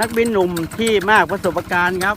นักบินหนุ่มที่มากประสบการณ์ครับ